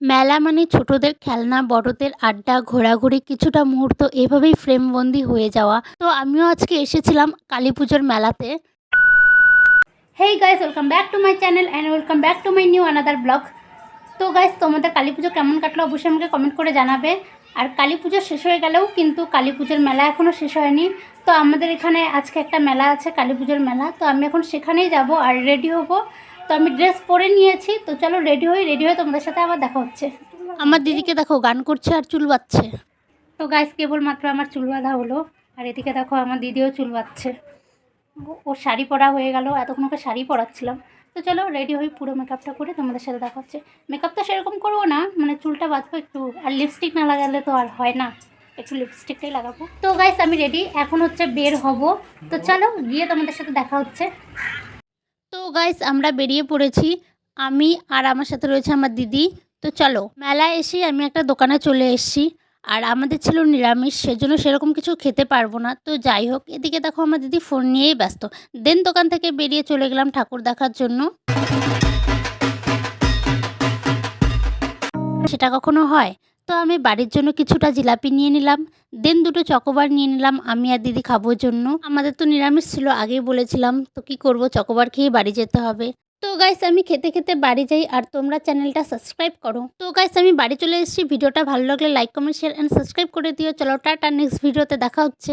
মেলা মানে ছোটদের খেলনা, বড়দের আড্ডা, ঘোরাঘুরি, কিছুটা মুহূর্ত, এভাবেই ফ্রেমবন্দি হয়ে যাওয়া। তো আমিও আজকে এসেছিলাম কালী পুজোর মেলাতে। Hey guys welcome back to my channel and welcome back to my new another blog তো গাইস তোমাদের কালী পুজো কেমন কাটলো অবশ্যই আমাকে কমেন্ট করে জানাবে। আর কালী পুজো শেষ হয়ে গেলেও কিন্তু কালী পুজোর মেলা এখনও শেষ হয়নি। তো আমাদের এখানে আজকে একটা মেলা আছে, কালী পুজোর মেলা। তো আমি এখন সেখানেই যাব আর রেডি হব। তো আমি ড্রেস পরে নিয়েছি, তো চলো রেডি হই রেডি হয়ে তোমাদের সাথে আবার দেখা হচ্ছে। আমার দিদিকে দেখো, গান করছে আর চুল বাচ্ছে তো গাইস কেবলমাত্র আমার চুল বাঁধা হলো, আর এদিকে দেখো আমার দিদিও চুল বাচ্ছে ওর শাড়ি পরা হয়ে গেল, এতক্ষণ ওকে শাড়ি পরাচ্ছিলাম। তো চলো রেডি হই পুরো মেকআপটা করে তোমাদের সাথে দেখা হচ্ছে। মেকআপ তো সেরকম করব না মানে চুলটা বাঁধবো একটু, আর লিপস্টিক না লাগালে তো আর হয় না, একটু লিপস্টিকটাই লাগাবো। তো গাইস আমি রেডি এখন হচ্ছে বের হব। তো চলো গিয়ে তোমাদের সাথে দেখা হচ্ছে। গাইস আমরা বেরিয়ে পড়েছি। আমি আর আমার সাথে রয়েছে আমার দিদি। তো চলো, মেলায় এসে আমি একটা দোকানে চলে এসেছি। আর আমাদের ছিল নিরামিষ, সেজন্য সেরকম কিছু খেতে পারব না। তো যাই হোক, এদিকে দেখো আমার দিদি ফোন নিয়েই ব্যস্ত। দেন দোকান থেকে বেরিয়ে চলে গেলাম ঠাকুর দেখার জন্য। সেটা কখনো হয়? তো আমি বাড়ির জন্য কিছুটা জিলাপি নিয়ে নিলাম দেন দুটো চকোবার নিয়ে নিলাম, আমি আর দিদি খাব জন্য। আমাদের তো নিরামিষ ছিল, আগেই বলেছিলাম, তো কি করব, চকোবার খেয়ে বাড়ি যেতে হবে। তো গাইস আমি খেতে খেতে বাড়ি যাই, আর তোমরা চ্যানেলটা সাবস্ক্রাইব করো। তো গাইস আমি বাড়ি চলে এসেছি, ভিডিওটা ভালো লাগলে like comment share and subscribe করে দিও। চলো, টাটা নেক্সট ভিডিওতে দেখা হচ্ছে।